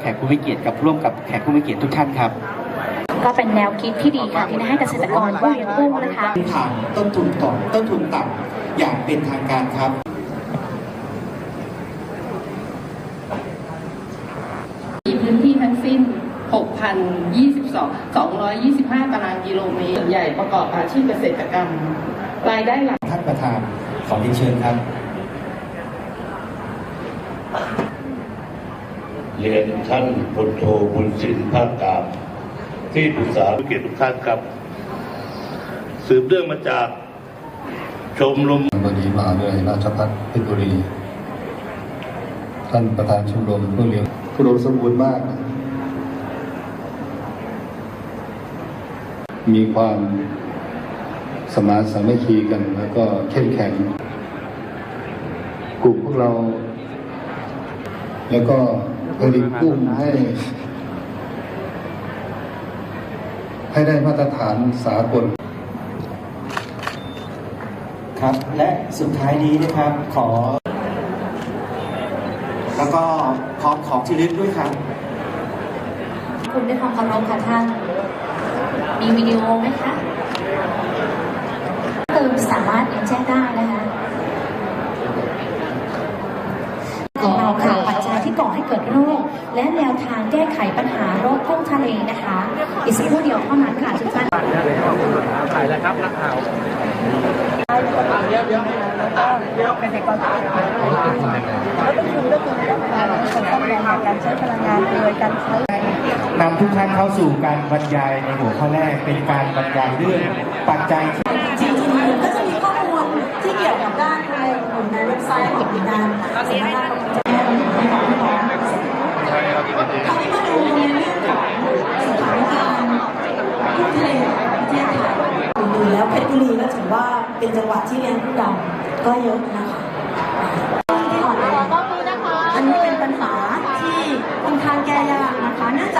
แขกผู้มีเกียรติกับร่วมกับแขกผู้มีเกียรติทุกท่านครับก็เป็นแนวคิดที่ดีค่ะที่ให้เกษตรกรผู้เลี้ยงกุ้งนะคะทางต้นทุนต่อต้นทุนต่ำอย่างเป็นทางการครับมีพื้นที่ทั้งสิ้น 6,022 225 ตารางกิโลเมตรส่วนใหญ่ประกอบอาชีพเกษตรกรรม รายได้หลักท่านประธานขอเรียนเชิญครับ เรียนท่านพลโทบุญสินภาคกลางที่ปรึกษาผู้เกียรติทุกท่านครับ สืบเรื่องมาจากชมรมบดีมหาวิทยาลัยราชภัฏเพชรบุรี ท่านประธานชมรมผู้เลี้ยงผู้รมสมบูรณ์มาก มีความสมานสามัคคีกันแล้วก็เข้มแข็ง กลุ่มพวกเรา แล้วก็ ผลิตกุ้งให้ ให้ได้มาตรฐานสากลครับ และสุดท้ายนี้นะครับขอ แล้วก็พร้อมของที่ระลึกด้วยครับ คุณด้วยความเคารพค่ะท่าน มีวิดีโอไหมคะเติมสามารถยังแจ้งได้นะคะของเราค่ะปัจจัยที่ก่อให้เกิดโรค และแนวทางแก้ไขปัญหาโรคกุ้งทะเลนะคะ อีกสักครู่เดียวเท่านั้นค่ะทุกท่านนำทุกท่านเข้าสู่การบรรยายในหัวข้อแรกเป็นการบรรยายเรื่องปัจจัยที่จริงๆก็จะมีข้อมูลที่เกี่ยวกับด้านทะเลอยู่ในเว็บไซต์ของงานสำนักงานจะแจ้งของของคราวนี้มาดูในเรื่องของสถานการณ์กุ้งทะเลของประเทศไทยดูแล้วเพชรบุรีก็ถือว่า เป็นจังหวัดที่เลี้ยงกุ้งดำก็เยอะนะคะที่อ่อนแออันนี้เป็นปัญหาที่ค่อนข้างแก้ยากนะคะเนื่องจาก